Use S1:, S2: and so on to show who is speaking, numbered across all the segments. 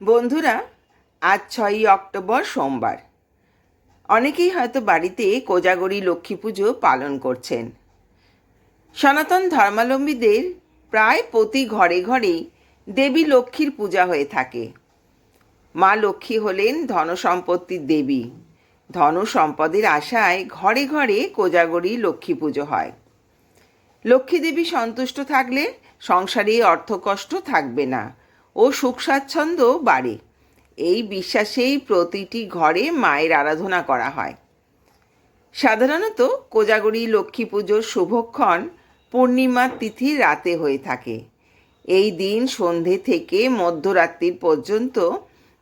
S1: বন্ধুরা, আজ ছয়ই অক্টোবর সোমবার। অনেকেই হয়তো বাড়িতে কোজাগরী লক্ষ্মী পুজো পালন করছেন। সনাতন ধর্মাবলম্বীদের প্রায় প্রতি ঘরে ঘরেই দেবী লক্ষ্মীর পূজা হয়ে থাকে। মা লক্ষ্মী হলেন ধনসম্পত্তির দেবী। ধন সম্পদের আশায় ঘরে ঘরে কোজাগরী লক্ষ্মী পুজো হয়। লক্ষ্মী দেবী সন্তুষ্ট থাকলে সংসারে অর্থকষ্ট থাকবে না। ও সুখ স্বাচ্ছন্দ্য বাড়ে। এই বিশ্বাসেই প্রতিটি ঘরে মায়ের আরাধনা করা হয়। সাধারণত কোজাগরী লক্ষ্মী পুজোর শুভক্ষণ পূর্ণিমার তিথির রাতে হয়ে থাকে। এই দিন সন্ধে থেকে মধ্যরাত্রির পর্যন্ত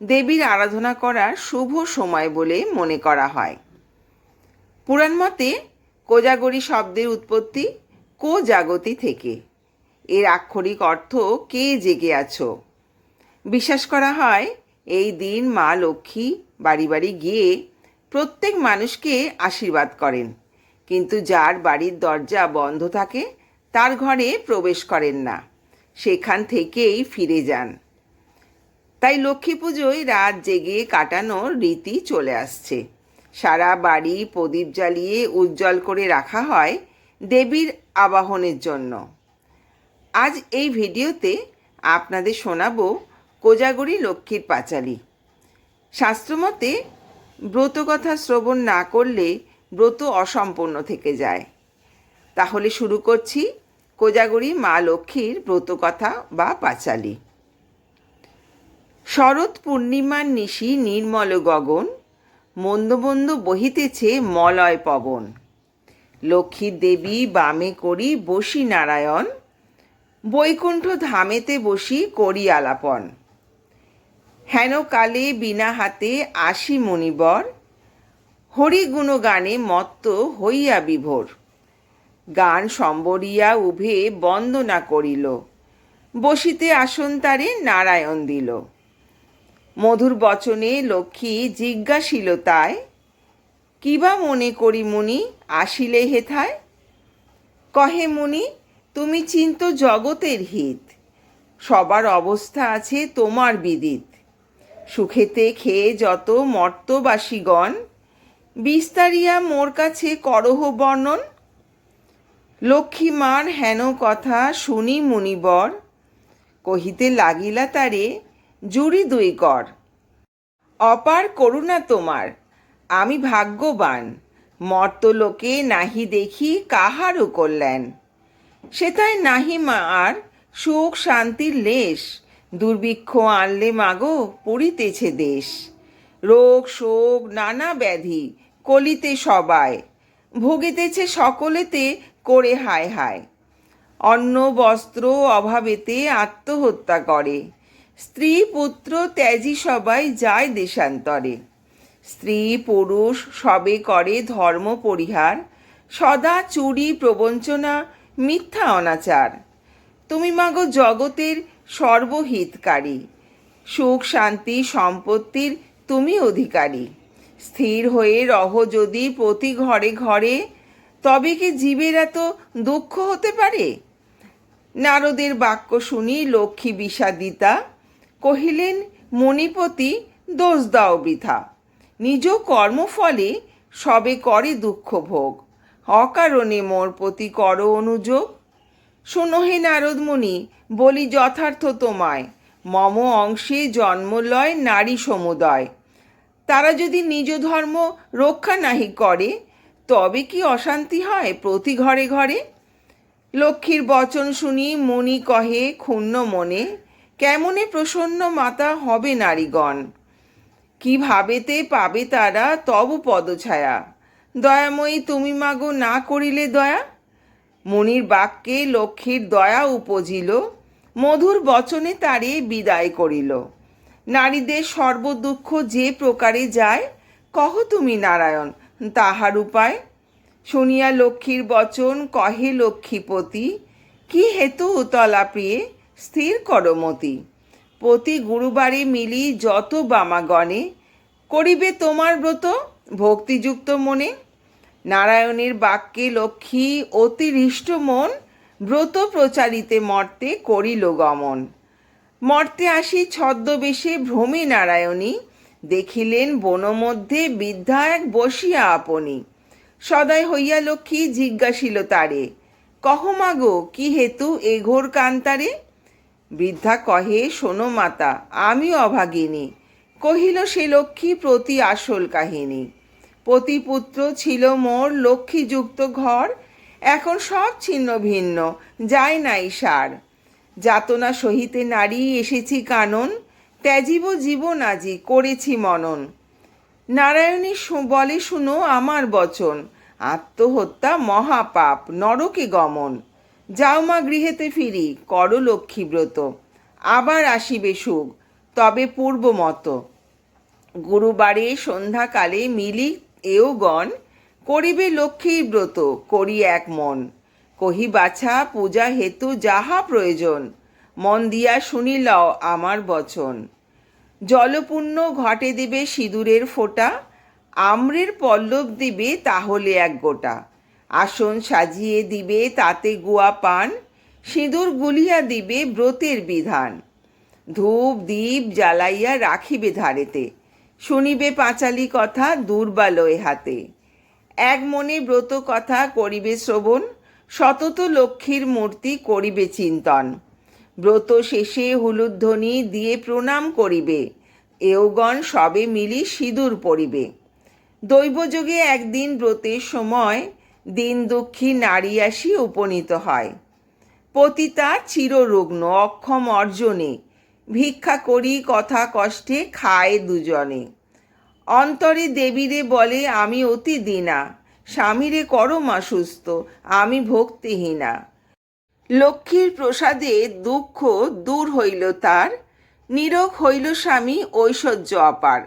S1: দেবীর আরাধনা করার শুভ সময় বলে মনে করা হয়। পুরাণ মতে কোজাগরী শব্দের উৎপত্তি কো জাগতি থেকে। এর আক্ষরিক অর্থ কে জেগে আছো? বিশ্বাস করা হয়, এই দিন মা লক্ষ্মী বাড়ি বাড়ি গিয়ে প্রত্যেক মানুষকে আশীর্বাদ করেন। কিন্তু যার বাড়ির দরজা বন্ধ থাকে, তার ঘরে প্রবেশ করেন না। সেখান থেকেই ফিরে যান। তাই লক্ষ্মী পুজোয় রাত জেগে কাটানোর রীতি চলে আসছে। সারা বাড়ি প্রদীপ জ্বালিয়ে উজ্জ্বল করে রাখা হয় দেবীর আবাহনের জন্য। আজ এই ভিডিওতে আপনাদের শোনাবো কোজাগরী লক্ষ্মীর পাঁচালী। শাস্ত্রমতে ব্রতকথা শ্রবণ না করলে ব্রত অসম্পূর্ণ থেকে যায়। তাহলে শুরু করছি কোজাগরী মা লক্ষ্মীর ব্রতকথা বা পাঁচালী। শরৎ পূর্ণিমার নিশি নির্মল গগন, মন্দ মন্দ বহিতেছে মলয় পবন। লক্ষ্মীর দেবী বামে করি বসি নারায়ণ, বৈকুণ্ঠ ধামেতে বসি করি আলাপন। হেন কালে বিনা হাতে আসি মণিবর, হরি গুণগানে মত্ত হইয়া বিভোর। গান সম্বরিয়া উভে বন্দনা করিল, বসিতে আসন তারে নারায়ণ দিল। মধুর বচনে লক্ষ্মী জিজ্ঞাসিল তাই কিবা মনে করি মুনি, আসিলে হেথায়? কহে মুনি, তুমি চিন্ত জগতের হিত, সবার অবস্থা আছে তোমার বিদিত। সুখেতে খেয়ে যত মর্তবাসীগণ, বিস্তারিয়া মোর কাছে করহ বর্ণন। লক্ষ্মীমার হেন কথা শুনি মুনিবর, কহিতে লাগিলা তারে জুড়ি দুই কর। অপার করুণা তোমার, আমি ভাগ্যবান, মর্তলোকে নাহি দেখি কাহারও কল্যাণ। সেটাই নাহি মা আর সুখ শান্তির লেশ দুর্ভিক্ষ আনলে মাগো পড়িতেছে দেশ। রোগ, শোক, নানা ব্যাধি কলিতে সবাই, ভোগিতেছে সকলেতে করে হায় হায়। অন্ন, বস্ত্র অভাবেতে আত্মহত্যা করে। স্ত্রী, পুত্র, ত্যাজি সবাই যায় দেশান্তরে। স্ত্রী, পুরুষ সবে করে ধর্ম পরিহার, সদা চুরি, প্রবঞ্চনা, মিথ্যা অনাচার। তুমি মাগো জগতের সর্বহিতকারী। সুখ, শান্তি, সম্পত্তির তুমি অধিকারী। স্থির হয়ে রহ যদি প্রতি ঘরে ঘরে, তবে কি জীবের এত দুঃখ হতে পারে? নারদের বাক্য শুনি লক্ষ্মী বিষাদিতা, কহিলেন, মণিপতি, দোষ দাও বৃথা। নিজ কর্মফলে সবে করে দুঃখ ভোগ। অকারণে মোর প্রতি কর অনুযোগ। শোনো হে নারদমণি, বলি যথার্থ তোমায়, মম অংশে জন্মলয় নারী সমুদয়। তারা যদি নিজ ধর্ম রক্ষা নাহি করে, তবে কি অশান্তি হয় প্রতি ঘরে ঘরে? লক্ষ্মীর বচন শুনি মণি কহে, ক্ষুণ্ণ মনে, কেমনে প্রসন্ন মাতা হবে নারীগণ? কি ভাবেতে পাবে তারা তব পদছায়া? দয়াময়ী, তুমি মাগো না করিলে দয়া? মনির বাক্যে লক্ষ্মীর দয়া উপজিল, মধুর বচনে তারে বিদায় করিল। নারীদের সর্বদুঃখ যে প্রকারে যায়, কহ তুমি নারায়ণ, তাহার উপায়? শুনিয়া লক্ষ্মীর বচন, কহে লক্ষ্মীপতি, কি হেতু উতলা প্রিয়ে, স্থির করমতি প্রতি গুরুবারে মিলি যত বামাগণে, করিবে তোমার ব্রত, ভক্তিযুক্ত মনে নারায়ণের বাক্যে লক্ষ্মী অতি হৃষ্ট মন, ব্রত প্রচারিতে মর্তে করিল গমন। মর্তে আসি ছদ্মবেশে ভ্রমে নারায়ণী, দেখিলেন বনমধ্যে বিদ্যা এক বসিয়া আপনি। সদয় হইয়া লক্ষ্মী জিজ্ঞাসিল তারে, কহ মাগো কি হেতু এ ঘোর কান্তারে? বৃদ্ধা কহে, শোনো মাতা আমি অভাগিনী। কহিল সে লক্ষ্মী প্রতি আসল কাহিনী। পতিপুত্র ছিল মোর লক্ষ্মীযুক্ত ঘর। এখন সব ছিন্ন ভিন্ন, যায় নাই সার। যাতনা সহিতে নারী এসেছি কানন, ত্যাজিব জীবন আজি, করেছি মনন। নারায়ণী বলে শুনো আমার বচন, আত্মহত্যা মহাপাপ, নরকে গমন। যাও মা গৃহেতে ফিরি, কর লক্ষ্মীব্রত আবার আসিবে সুখ, তবে পূর্ব মতো গুরুবারে সন্ধ্যাকালে মিলি এওগণ, করিবে লক্ষ্মীর ব্রত, করি এক মন। কহি বাছা পূজা হেতু যাহা প্রয়োজন, মন দিয়া শুনিলাও আমার বচন। জলপূর্ণ ঘটে দিবে সিঁদুরের ফোঁটা, আম্রের পল্লব দিবে তাহলে এক গোটা। আসন সাজিয়ে দিবে তাতে গুয়া পান, সিঁদুর গুলিয়া দিবে ব্রতের বিধান। ধূপ, দীপ জ্বালাইয়া রাখিবে ধারেতে। শুনিবে পাঁচালি কথা দুর্বালয় হাতে। এক মনে ব্রত কথা করিবে শ্রবণ, সতত লক্ষ্মীর মূর্তি করিবে চিন্তন। ব্রত শেষে হুলুধ্বনি দিয়ে প্রণাম করিবে এওগণ সবে মিলি সিঁদুর পরিবে। দৈবযোগে একদিন ব্রতের সময় দিন দুঃখী নারী আসি উপনীত হয়। পতিতা চিররুগ্ন, অক্ষম অর্জনে ভিক্ষা করি কথা কষ্টে খায় দুজনে। অন্তরে দেবীরে বলে, আমি অতি দিনা। স্বামীরে করো মা সুস্থ, আমি ভক্তিহীনা। লক্ষ্মীর প্রসাদে দুঃখ দূর হইল তার নীরব হইল স্বামী ঐশ্বর্য অপার।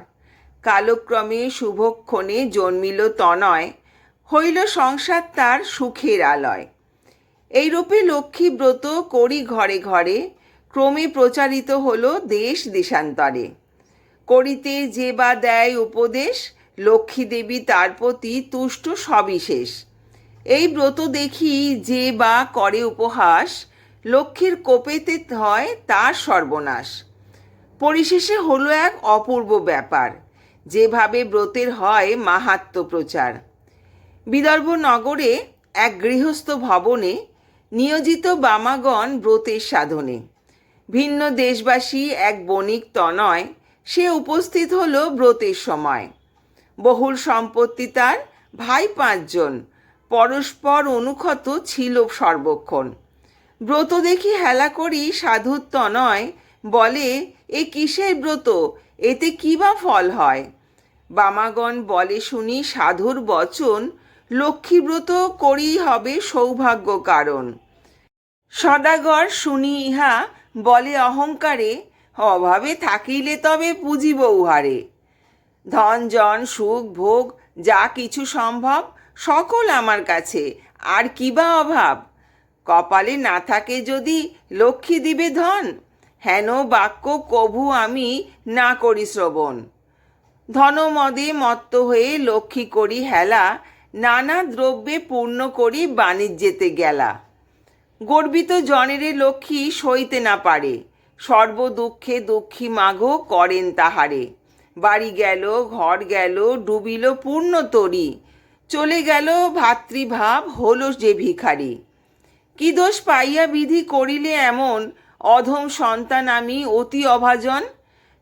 S1: কালক্রমে শুভক্ষণে জন্মিল তনয়, হইল সংসার তার সুখের আলয়। এইরূপে লক্ষ্মী ব্রত করি ঘরে ঘরে ক্রমে প্রচারিত হল দেশ দেশান্তরে। করিতে যে বা দেয় উপদেশ, লক্ষ্মী দেবী তার প্রতি তুষ্ট সবিশেষ। এই ব্রত দেখি যে বা করে উপহাস, লক্ষ্মীর কোপেতে হয় তার সর্বনাশ। পরিশেষে হলো এক অপূর্ব ব্যাপার, যেভাবে ব্রতের হয় মাহাত্ম প্রচার। বিদর্ভ নগরে এক গৃহস্থ ভবনে নিয়োজিত বামাগণ ব্রতের সাধনে। ভিন্ন দেশবাসী এক বণিক তনয়, সে উপস্থিত হলো ব্রতের সময়। বহুল সম্পত্তি তার, ভাই পাঁচজন, পরস্পর অনুক্ষত ছিল সর্বক্ষণ। ব্রত দেখি হেলা করি সাধুর তনয় বলে, এ কিসের ব্রত? এতে কি বা ফল হয়? বামাগণ বলে শুনি সাধুর বচন লক্ষ্মীব্রত করি হবে সৌভাগ্য কারণ। সদাগর শুনি ইহা বলে অহংকারে, অভাবে থাকিলে তবে পুজিব উহারে। ধন, জন, সুখ, ভোগ, যা কিছু সম্ভব, সকল আমার কাছে, আর কি বা অভাব? কপালে না থাকে যদি লক্ষ্মী দিবে ধন, হেন বাক্য কভু আমি না করি শ্রবণ। ধনমদে মত্ত হয়ে লক্ষ্মী করি হেলা, নানা দ্রব্যে পূর্ণ করি বাণিজ্যেতে গেলা। গর্বিত জনেরে লক্ষ্মী সইতে না পারে। সর্ব দুঃখে দুঃখী মাঘ করেন তাহারে। বাড়ি গেল, ঘর গেল, ডুবিল পূর্ণ তরি। চলে গেল, ভাতৃভাব হলো যে ভিখারি। কি দোষ পাইয়া বিধি করিলে এমন? অধম সন্তান আমি অতি অভাজন।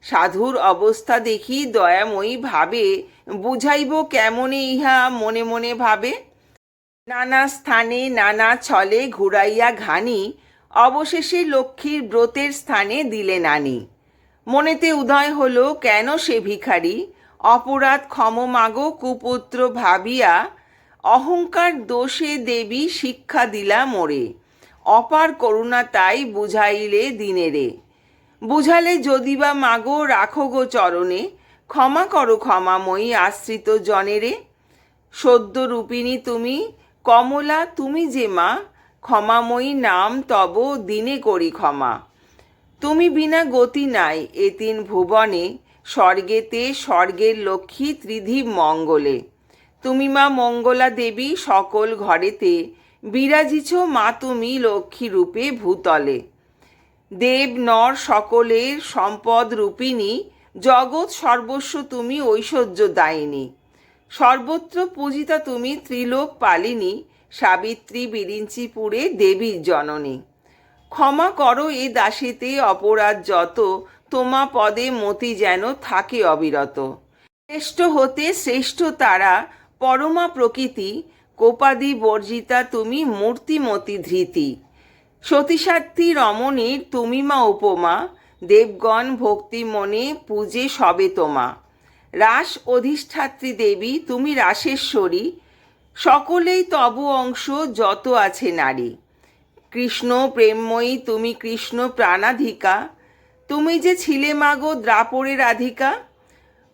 S1: সাধুর অবস্থা দেখি দয়াময়ী ভাবে। বুঝাইব কেমনে ইহা মনে মনে ভাবে? নানা স্থানে নানা ছলে ঘুরাইয়া ঘানি, অবশেষে লক্ষ্মীর ব্রতের স্থানে দিলে নানি। মনেতে উদয় হলো, কেন সে ভিখারি? অপরাধ ক্ষম মাগো, কুপুত্র ভাবিয়া অহংকার দোষে দেবী শিক্ষা দিলা মোরে। অপার করুণা তাই বুঝাইলে দিনেরে। বুঝালে যদি বা মাগো, রাখো গো চরণে, ক্ষমা করো ক্ষমাময়ী আশ্রিত জনেরে। সদ্য রূপিণী তুমি কমলা, তুমি যে মা, ক্ষমাময়ী নাম তব দিনে করি ক্ষমা। তুমি বিনা গতি নাই এ তিন ভুবনে স্বর্গেতে স্বর্গের লক্ষ্মী ত্রিধি মঙ্গলে। তুমি মা মঙ্গলা দেবী সকল ঘরেতে, বিরাজিছ মা তুমি লক্ষ্মী রূপে ভূতলে। দেব নর সকলের সম্পদ রূপিণী, জগৎ সর্বস্ব তুমি ঐশ্বর্য দায়িনী। সর্বত্র পূজিতা তুমি ত্রিলোক পালিনী, সাবিত্রী বিরিঞ্চিপুরে দেবীর জননী। ক্ষমা করো এ দাসীতে অপরাধ যত, তোমা পদে মতি যেন থাকে অবিরত। শ্রেষ্ঠ হতে শ্রেষ্ঠ তারা, পরমা প্রকৃতি, কোপাদি বর্জিতা তুমি মূর্তিমতি ধৃতি। সতীসাত্রী রমণীর তুমি মা উপমা, দেবগণ ভক্তি মনে পূজে সবে তোমা। রাস অধিষ্ঠাত্রী দেবী, তুমি রাসেশ্বরী, সকলেই তব অংশ, যত আছে নারী। কৃষ্ণ প্রেমময়ী, তুমি কৃষ্ণ প্রাণাধিকা। তুমি যে ছিলে মাগো দ্রাপরের রাধিকা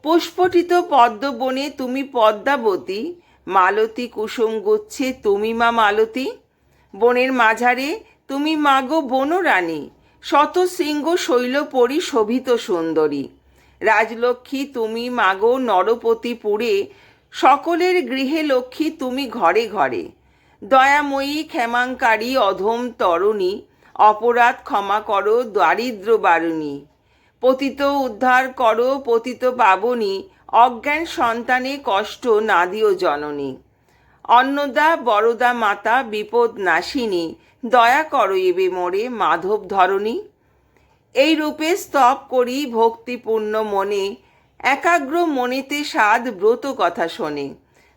S1: পুষ্পটিত পদ্মবনে তুমি পদ্মাবতী। মালতী কুসুম গুচ্ছে, তুমি মা মালতী। বনের মাঝারে তুমি মাগো বনরানী। শত শৃঙ্গ শৈল শৈলপরি শোভিত সুন্দরী। রাজলক্ষ্মী তুমি মাগো নরপতিপুরে, সকলের গৃহে লক্ষ্মী তুমি ঘরে ঘরে। দয়াময়ী ক্ষেমাঙ্কারী অধম তরণী, অপরাধ ক্ষমা করো দারিদ্র বারুণী। পতিত উদ্ধার করো পতিত পাবনী, অজ্ঞান সন্তানে কষ্ট না দিও জননী। অন্নদা, বরদা মাতা বিপদ নাশিনী, দয়া করো এবে মোরে মাধব ধরণী। এই রূপে স্তব করি ভক্তিপূর্ণ মনে, একাগ্র মনেতে সাদ ব্রত কথা শোনে।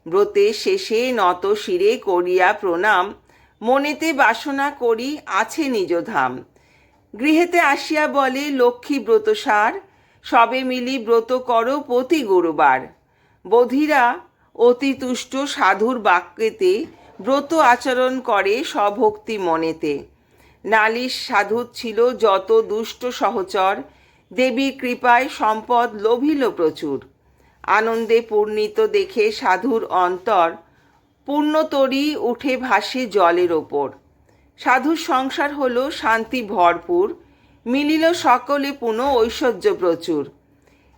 S1: ব্রতে শেষে নত শিরে করিয়া প্রণাম, মনেতে বাসনা করি আছে নিজ ধাম। গৃহেতে আসিয়া বলে, লক্ষ্মী ব্রত সার, সবে মিলি ব্রত করো প্রতি গুরুবার। বধিরা, অতি তুষ্ট সাধুর বাক্যেতে ব্রত আচরণ করে স্বভক্তি মনেতে। নালিশ সাধু ছিল যত দুষ্ট সহচর। দেবী কৃপায় সম্পদ লোভিল প্রচুর। আনন্দে পূর্ণিত দেখে সাধুর অন্তর পূর্ণতরী উঠে ভাসে জলের ওপর। সাধুর সংসার হলো শান্তি ভরপুর, মিলিল সকলে পুনঃ ঐশ্বর্য প্রচুর।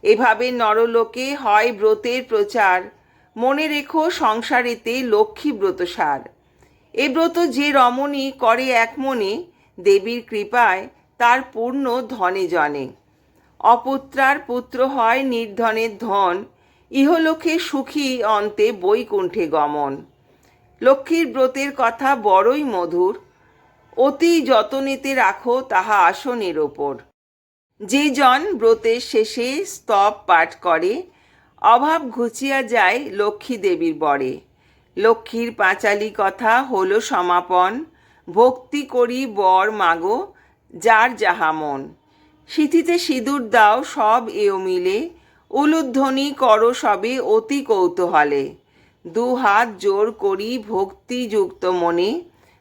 S1: এভাবে নরলোকে হয় ব্রতের প্রচার, মনে রেখো সংসারেতে লক্ষ্মী ব্রত সার এ ব্রত যে রমণী করে এক মনে দেবীর কৃপায় তার পূর্ণ ধনে জনে। অপুত্রার পুত্র হয় নির্ধনের ধন, ইহলোকে সুখী অন্তে বৈকুণ্ঠে গমন। লক্ষ্মীর ব্রতের কথা বড়ই মধুর, অতি যতনেতে রাখো তাহা আসনের ওপর। যে জন ব্রতের শেষে স্তব পাঠ করে, অভাব ঘুচিয়া যায় লক্ষ্মী দেবীর বরে। লক্ষ্মীর পাঁচালী কথা হলো সমাপন ভক্তি করি বর মাগো, যার যাহা মন। সিথিতে সিঁদুর দাও সব এও মিলে, উলুধ্বনি করো সবে অতি কৌতূহলে। দু হাত জোর করি ভক্তিযুক্ত মনে,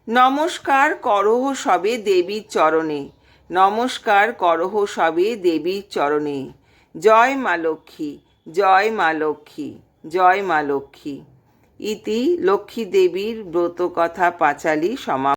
S1: নমস্কার করহ সবে দেবীর চরণে, নমস্কার করহ সবে দেবীর চরণে। জয় মা লক্ষ্মী, জয় মা লক্ষ্মী, জয় মা লক্ষ্মী। ইতি লক্ষ্মী দেবীর ব্রত কথা পাঁচালী সমা